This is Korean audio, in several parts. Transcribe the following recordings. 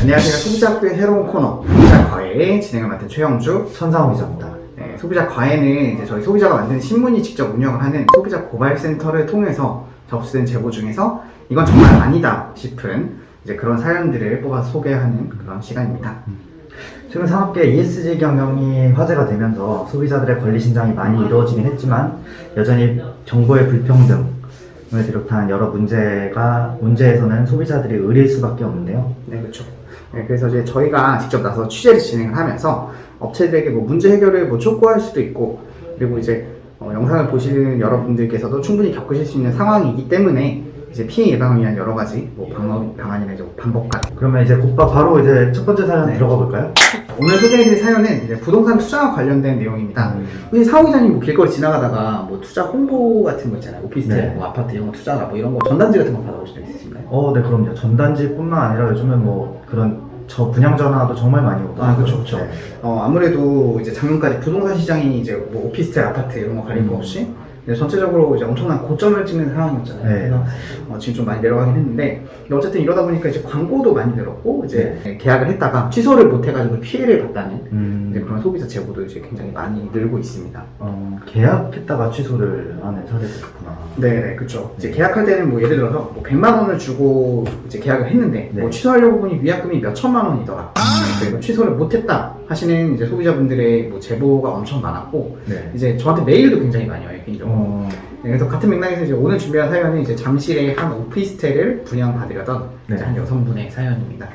안녕하세요. 소비자학교의 새로운 코너 소비자 과외 진행을 맡은 최영주. 천상호 기자입니다. 네, 소비자 과외는 이제 저희 소비자가 만드는 신문이 직접 운영을 하는 소비자 고발 센터를 통해서 접수된 제보 중에서 이건 정말 아니다 싶은 이제 그런 사연들을 뽑아서 소개하는 그런 시간입니다. 최근 산업계 ESG 경영이 화제가 되면서 소비자들의 권리 신장이 많이 이루어지긴 했지만 여전히 정보의 불평등을 비롯한 여러 문제가 문제에서는 소비자들이 의릴 수밖에 없는데요. 네, 그렇죠. 네, 그래서 이제 저희가 직접 나서 취재를 진행을 하면서 업체들에게 뭐 문제 해결을 뭐 촉구할 수도 있고 그리고 이제 어, 영상을 보시는 여러분들께서도 충분히 겪으실 수 있는 상황이기 때문에 이제 피해 예방을 위한 여러 가지 뭐 방법, 방안이나 이제 뭐 방법과 그러면 이제 곧바 바로 이제 첫 번째 사연 네. 들어가 볼까요? 오늘 소개해드릴 사연은 이제 부동산 투자와 관련된 내용입니다. 혹시 사호 기자님 뭐 길거리 지나가다가 뭐 투자 홍보 같은 거 있잖아요. 오피스텔, 네. 뭐 아파트 이런 거 투자라 뭐 이런 거 전단지 같은 거 받아보신 적 있으신가요? 어, 네, 그럼요. 전단지뿐만 아니라 요즘은 뭐 그런 저 분양 전화도 정말 많이 오더라고요. 아, 그쵸, 그쵸. 네. 어, 아무래도 이제 작년까지 부동산 시장이 이제 뭐 오피스텔, 아파트 이런 거 가릴 거 음. 없이 이제 전체적으로 이제 엄청난 고점을 찍는 상황이었잖아요. 네. 그래서 어, 지금 좀 많이 내려가긴 했는데 근데 어쨌든 이러다 보니까 이제 광고도 많이 늘었고 이제 계약을 했다가 취소를 못 해가지고 피해를 봤다는 음, 이제 그런 소비자 제보도 이제 굉장히 많이 늘고 있습니다. 어, 계약했다가 취소를 하는 사례도 있구나. 네, 그렇죠. 이제 계약할 때는 뭐 예를 들어서 뭐 100만 원을 주고 이제 계약을 했는데 네. 뭐 취소하려고 보니 위약금이 몇 천만 원이더라. 그리고 취소를 못했다 하시는 이제 소비자분들의 뭐 제보가 엄청 많았고 네. 이제 저한테 메일도 굉장히 많이 와요 개인적으로. 어, 네, 그래서 같은 맥락에서 이제 오늘 준비한 사연은 이제 잠실의 한 오피스텔을 분양받으려던 네. 이제 한 여성분의 사연입니다.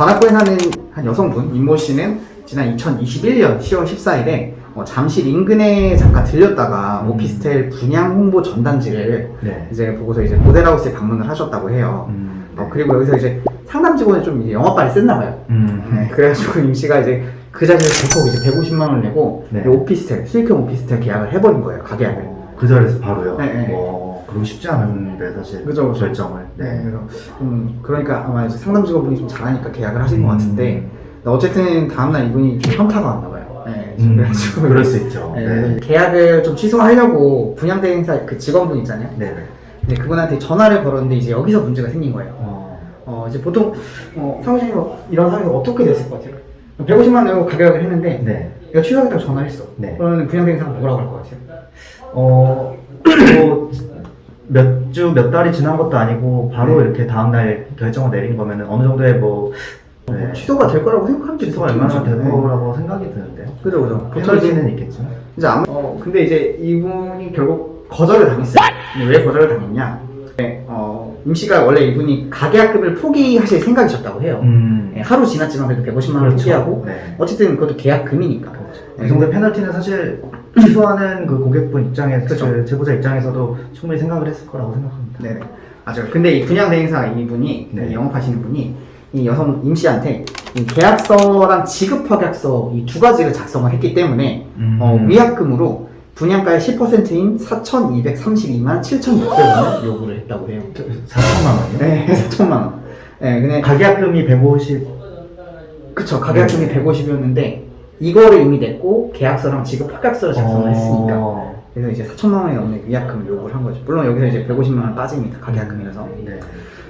네, 관악구에 사는 한 여성분 임모 씨는 지난 2021년 10월 14일에 어, 잠실 인근에 잠깐 들렸다가 음. 오피스텔 분양 홍보 전단지를 네. 이제 보고서 이제 모델하우스에 방문을 하셨다고 해요. 음, 어, 그리고 여기서 이제 상담 직원이 좀 이제 영업발이 셌나 봐요. 음, 네, 그래가지고 임 씨가 이제 그 자리에서 계속 이제 150만 원 내고 네. 이 오피스텔 수익형 오피스텔 계약을 해버린 거예요 가계약을. 어, 그 자리에서 바로요. 네, 네. 어, 그럼 쉽지 않은데 사실 그죠, 그죠. 결정을. 네, 그래서 음, 그러니까 아마 이제 상담 직원분이 좀 잘하니까 계약을 하신 것 같은데 근데 어쨌든 다음날 이분이 좀 현타가 왔나 봐요. 네, 음, 그래가지고 그럴 수 있죠. 네, 네. 계약을 좀 취소하려고 분양 대행사 그 직원분 있잖아요. 네. 네. 근데 그분한테 전화를 걸었는데 이제 여기서 문제가 생긴 거예요. 어, 어, 이제 보통 어, 사무실이 이런 상황에서 어떻게 됐을 것 같아요? 150만 원 내고 가격을 했는데 네. 내가 취소하겠다고 전화를 했어. 네. 그러면 분양 대행사가 뭐라고 할 것 같아요? 어, 뭐, 몇 주, 몇 달이 지난 것도 아니고, 바로 네. 이렇게 다음날 결정을 내린 거면은 어느 정도의 뭐, 네. 뭐 취소가 될 거라고 생각하면 취소가 얼마나 될 거라고 생각이 드는데요. 그죠, 그죠. 페널티는 있겠죠. 이제 아무, 어, 근데 이제 이분이 결국 거절을 당했어요. 근데 왜 거절을 당했냐? 네, 어, 임 씨가 원래 이분이 가계약금을 포기하실 생각이셨다고 해요. 음. 네, 하루 지났지만 그래도 150만 원 그렇죠. 포기하고 네. 어쨌든 그것도 계약금이니까. 그 정도의 페널티는 사실 취소하는 그 고객분 입장에서, 그쵸. 그 제보자 입장에서도 충분히 생각을 했을 거라고 생각합니다. 네네. 맞아요. 근데 이 분양 대행사 이분이 네. 이 영업하시는 분이 이 여성 임 씨한테 이 계약서랑 지급 확약서 이 두 가지를 작성을 했기 때문에 음. 어, 위약금으로 분양가의 10%인 4,232만 7,600원을 요구를 했다고 해요. 4천만 원이요? 네, 4천만 원. 네, 근데 가계약금이 150. 그쵸 가계약금이 네. 150이었는데 이거를 이미 냈고 계약서랑 지급 확약서를 작성을 했으니까 어, 그래서 이제 4천만 원이 넘는 위약금을 요구를 한 거죠. 물론 여기서 이제 150만 원 빠집니다. 가계약금이라서. 네.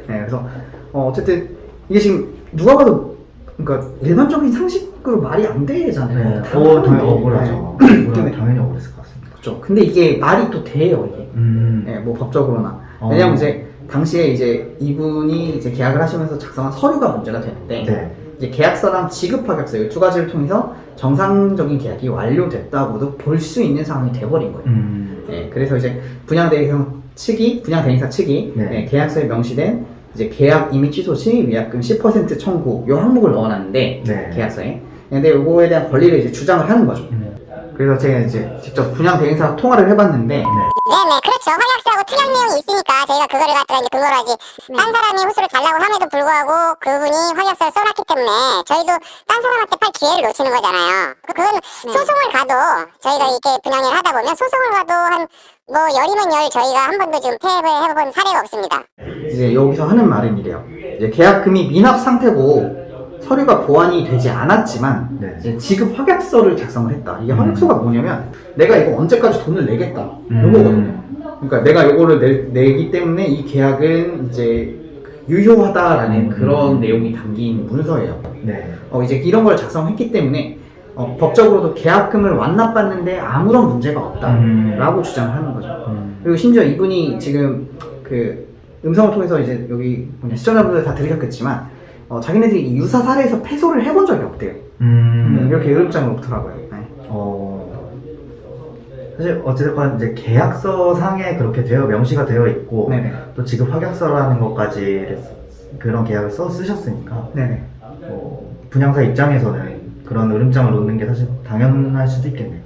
네, 그래서 어, 어쨌든 이게 지금 누가 봐도 그러니까 일반적인 상식으로 말이 안 되잖아요. 네. 어, 당연히 억울하죠. 억울하- 근데- 당연히 억울했을 것 같습니다. 그렇죠. 근데 이게 말이 또 돼요 이게. 음. 네, 뭐 법적으로나. 어. 왜냐면 이제 당시에 이제 이분이 이제 계약을 하시면서 작성한 서류가 문제가 되는데 네. 이제 계약서랑 지급하약서 이 두 가지를 통해서 정상적인 계약이 완료됐다고도 볼 수 있는 상황이 돼버린 거예요. 음. 네, 그래서 이제 분양대행사 측이 분양대행사 측이 네. 네, 계약서에 명시된 이제 계약 임의 취소 시 위약금 10% 청구 요 항목을 넣어놨는데 네. 계약서에 근데 요거에 대한 권리를 이제 주장을 하는 거죠. 음. 그래서 제가 이제 직접 분양 대행사 통화를 해봤는데 네. 네네 그렇죠. 확약서하고 특약 내용이 있으니까 저희가 그거를 갖다가 이제 근거로 하지. 딴 사람이 호수를 달라고 함에도 불구하고 그분이 확약서를 써놨기 때문에 저희도 딴 사람한테 팔 기회를 놓치는 거잖아요. 그- 그건 소송을 가도 저희가 이렇게 분양을 하다 보면 소송을 가도 한 뭐 열이면 열 저희가 한 번도 지금 폐업을 해본 사례가 없습니다. 이제 여기서 하는 말은 이래요. 이제 계약금이 미납 상태고 서류가 보완이 되지 않았지만 네. 이제 지급 확약서를 작성을 했다. 이게 음. 확약서가 뭐냐면 내가 이거 언제까지 돈을 내겠다. 음. 요거거든요. 그러니까 내가 요거를 내, 내기 때문에 이 계약은 이제 그 유효하다라는 음. 그런 내용이 담긴 문서예요. 네. 어, 이제 이런 걸 작성했기 때문에 어, 법적으로도 계약금을 완납받는데 아무런 문제가 없다라고 음. 주장을 하는 거죠. 음. 그리고 심지어 이분이 지금 그 음성을 통해서 이제 여기 시청자분들 다 들으셨겠지만 어, 자기네들이 이 유사 사례에서 패소를 해본 적이 없대요. 음, 음. 이렇게 으름장을 놓더라고요. 네. 어. 사실 어쨌든 이제 계약서 상에 그렇게 되어 명시가 되어 있고 네네. 또 지금 확약서라는 것까지 그런 계약을 써 쓰셨으니까 네네. 어, 분양사 입장에서는 그런 으름장을 놓는 게 사실 당연할 수도 있겠네요.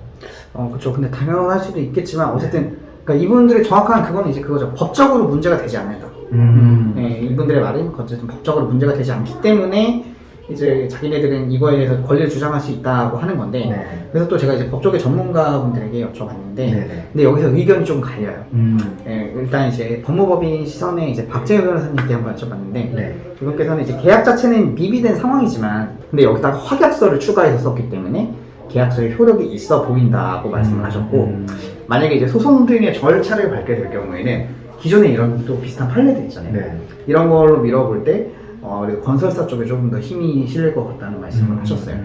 어, 그렇죠. 근데 당연할 수도 있겠지만 어쨌든 그러니까 이분들의 정확한 그거는 이제 그거죠. 법적으로 문제가 되지 않는다. 음. 네, 이분들의 말은 어쨌든 법적으로 문제가 되지 않기 때문에 이제 자기네들은 이거에 대해서 권리를 주장할 수 있다고 하는 건데 네. 그래서 또 제가 이제 법조계 전문가분들에게 여쭤봤는데 네네. 근데 여기서 의견이 좀 갈려요. 음. 예, 일단 이제 법무법인 시선에 이제 박재현 변호사님께 한번 여쭤봤는데 네. 이분께서는 이제 계약 자체는 미비된 상황이지만 근데 여기다가 확약서를 추가해서 썼기 때문에 계약서에 효력이 있어 보인다고 말씀을 하셨고 음. 만약에 이제 소송 등의 절차를 밟게 될 경우에는 기존에 이런 또 비슷한 판례들 있잖아요. 네. 이런 걸로 밀어볼 때 어, 그래도 건설사 쪽에 조금 더 힘이 실릴 것 같다는 말씀을 음. 하셨어요.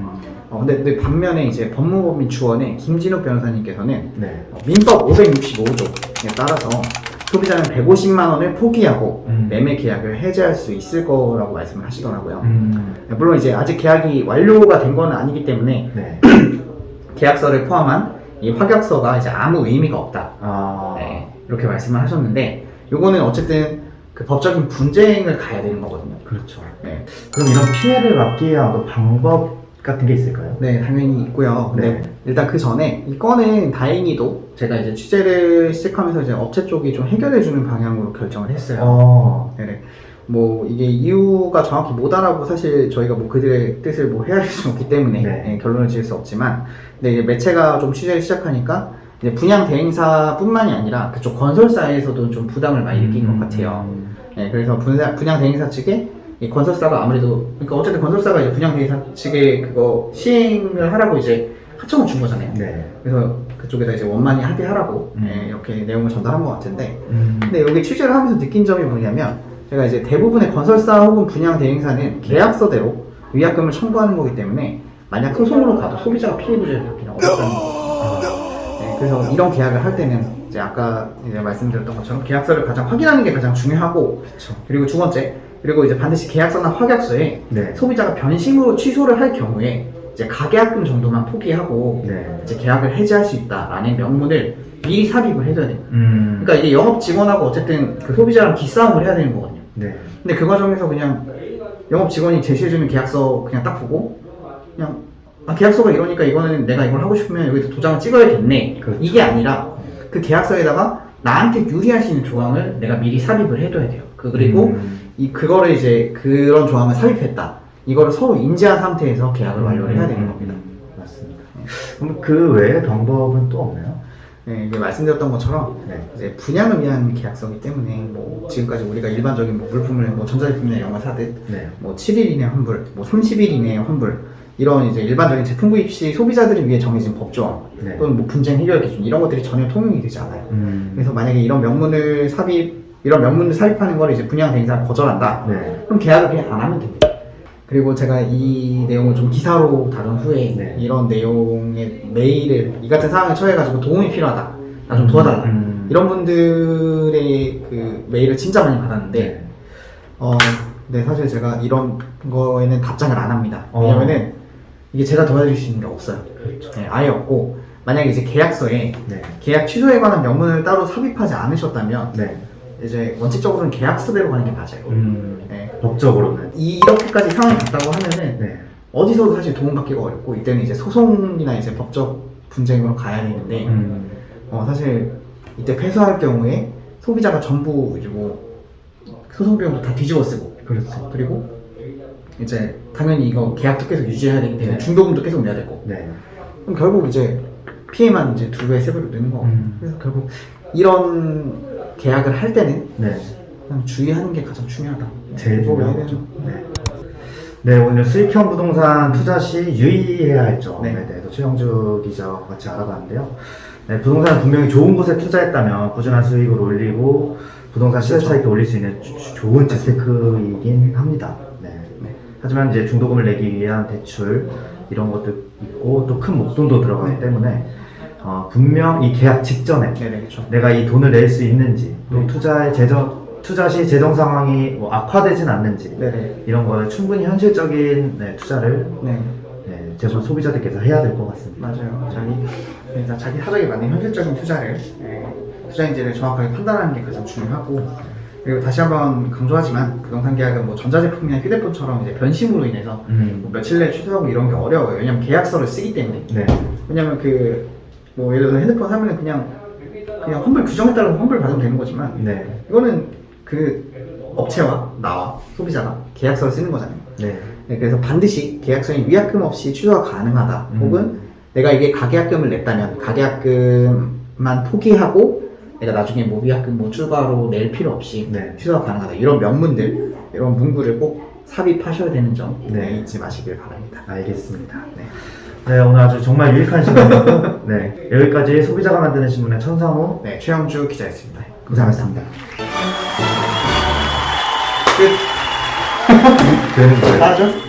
어, 근데, 근데 반면에 이제 법무법인 주원의 김진욱 변호사님께서는 네. 어, 민법 565조에 따라서 소비자는 150만 원을 포기하고 음. 매매 계약을 해제할 수 있을 거라고 말씀을 하시더라고요. 음. 물론 이제 아직 계약이 완료가 된 건 아니기 때문에 네. 계약서를 포함한 이 확약서가 이제 아무 의미가 없다. 아. 네, 이렇게 말씀을 하셨는데 요거는 어쨌든 그 법적인 분쟁을 가야 되는 거거든요. 그렇죠. 네, 그럼 이런 피해를 막기 위한 어떤 방법 같은 게 있을까요? 네, 당연히 있고요. 근데 네. 일단 그 전에 이 건은 다행히도 제가 이제 취재를 시작하면서 이제 업체 쪽이 좀 해결해주는 방향으로 결정을 했어요. 어. 네네. 뭐 이게 이유가 정확히 못 알아고 사실 저희가 뭐 그들의 뜻을 뭐 헤아릴 수 없기 때문에 네. 네, 결론을 지을 수 없지만 근데 이제 매체가 좀 취재를 시작하니까 이제 분양 대행사뿐만이 아니라 그쪽 건설사에서도 좀 부담을 많이 느낀 것 같아요. 음. 네, 그래서 분양, 분양 대행사 측에 이 건설사가 아무래도 그러니까 어쨌든 건설사가 이제 분양 대행사 측에 그거 시행을 하라고 이제 하청을 준 거잖아요. 네. 그래서 그쪽에다 이제 원만히 합의하라고 음. 네, 이렇게 내용을 전달한 것 같은데 음. 근데 여기 취재를 하면서 느낀 점이 뭐냐면 제가 이제 대부분의 건설사 혹은 분양 대행사는 계약서대로 위약금을 청구하는 거기 때문에 만약 소송으로 가도 소비자가 피해 부재를 받기는 어렵다는 거죠. 네, 그래서 이런 계약을 할 때는 이제 아까 이제 말씀드렸던 것처럼 계약서를 가장 확인하는 게 가장 중요하고 그렇죠. 그리고 두 번째 그리고 이제 반드시 계약서나 확약서에 네. 소비자가 변심으로 취소를 할 경우에 이제 가계약금 정도만 포기하고 네. 이제 계약을 해지할 수 있다라는 명문을 미리 삽입을 해줘야 돼요. 음. 그러니까 이게 영업 직원하고 어쨌든 그 소비자랑 기싸움을 해야 되는 거거든요. 네. 근데 그 과정에서 그냥 영업 직원이 제시해주는 계약서 그냥 딱 보고 그냥 아, 계약서가 이러니까 이거는 내가 이걸 하고 싶으면 여기서 도장을 찍어야겠네. 그렇죠. 이게 아니라 그 계약서에다가 나한테 유리할 수 있는 조항을 내가 미리 삽입을 해둬야 돼요. 그 그리고 음. 이 그거를 이제 그런 조항을 삽입했다. 이거를 서로 인지한 상태에서 계약을 완료를 해야 되는 겁니다. 음. 맞습니다. 그럼 그 외에 방법은 또 없나요? 네, 이게 말씀드렸던 것처럼 네. 이제 분양을 위한 계약서이기 때문에 뭐 지금까지 우리가 일반적인 뭐 물품을 뭐 전자제품이나 이런 걸 사듯 네. 뭐 7일 이내 환불, 뭐 30일 이내 환불 이런 이제 일반적인 제품 구입 시 소비자들을 위해 정해진 법조항 네. 또는 뭐 분쟁 해결 기준 이런 것들이 전혀 통용이 되지 않아요. 음. 그래서 만약에 이런 명문을 삽입 이런 명문을 삽입하는 걸 이제 분양 대행사가 거절한다. 네. 그럼 계약을 그냥 안 하면 됩니다. 그리고 제가 이 내용을 좀 기사로 다룬 후에 네. 이런 내용의 메일을 이 같은 상황에 처해가지고 도움이 필요하다. 나 좀 도와달라. 음. 이런 분들의 그 메일을 진짜 많이 받았는데 네. 어, 네, 사실 제가 이런 거에는 답장을 안 합니다. 어. 왜냐면은 이게 제가 도와드릴 수 있는 게 없어요. 그렇죠. 네, 아예 없고 만약에 이제 계약서에 네. 계약 취소에 관한 명문을 따로 삽입하지 않으셨다면 네. 이제 원칙적으로는 계약서대로 가는 게 맞아요. 음. 네. 법적으로는. 이- 이렇게까지 상황이 갔다고 하면은 네. 어디서도 사실 도움받기가 어렵고 이때는 이제 소송이나 이제 법적 분쟁으로 가야 되는데 음. 어, 사실 이때 패소할 경우에 소비자가 전부 이제 뭐 소송 비용도 다 뒤집어 쓰고 그렇죠. 그리고 이제 당연히 이거 계약도 계속 유지해야 되기 때문에 네. 중도금도 계속 내야 되고 네. 그럼 결국 이제 피해만 이제 두 배, 세 배로 느는 거고 음. 그래서 결국 이런 계약을 할 때는 네. 그냥 주의하는 게 가장 중요하다. 제일 중요한 거죠. 되죠. 네. 네, 오늘 수익형 부동산 투자 시 유의해야 할 점에 네. 대해서 최영주 기자와 같이 알아봤는데요. 네, 부동산을 분명히 좋은 곳에 투자했다면 꾸준한 수익을 올리고 부동산 시세 그렇죠. 차익이 올릴 수 있는 주- 주- 좋은 재테크이긴 합니다. 네. 네. 하지만 이제 중도금을 내기 위한 대출 이런 것도 있고 또 큰 목돈도 들어가기 네. 때문에 어, 분명 이 계약 직전에 네네 그렇죠. 내가 이 돈을 낼 수 있는지 또 네. 투자의 재정 투자 시 재정 상황이 뭐 악화되진 않는지 네네 이런 거를 충분히 현실적인 네, 투자를 네 네, 제발 소비자들께서 해야 될 것 같습니다. 맞아요. 자기 자기 사정에 맞는 현실적인 투자를 예, 투자인지를 정확하게 판단하는 게 가장 중요하고 그리고 다시 한번 강조하지만 부동산 계약은 뭐 전자제품이나 휴대폰처럼 이제 변심으로 인해서 음. 뭐 며칠 내에 취소하고 이런 게 어려워요. 왜냐면 계약서를 쓰기 때문에. 네. 왜냐면 그 뭐 예를 들어 핸드폰 사면은 그냥 그냥 환불 규정에 따라 환불 받으면 되는 거지만 네. 이거는 그 업체와 나와 소비자가 계약서를 쓰는 거잖아요. 네. 네, 그래서 반드시 계약서에 위약금 없이 취소가 가능하다. 음. 혹은 내가 이게 가계약금을 냈다면 가계약금만 포기하고 내가 나중에 뭐 위약금 뭐 추가로 낼 필요 없이 네. 취소가 가능하다. 이런 명문들, 이런 문구를 꼭 삽입하셔야 되는 점 네. 네, 잊지 마시길 바랍니다. 알겠습니다. 네. 네, 오늘 아주 정말 유익한 시간이었고, 네. 여기까지 소비자가 만드는 신문의 천상호 네, 최영주 기자였습니다. 감사합니다. 끝. 되는 거예요. 하죠?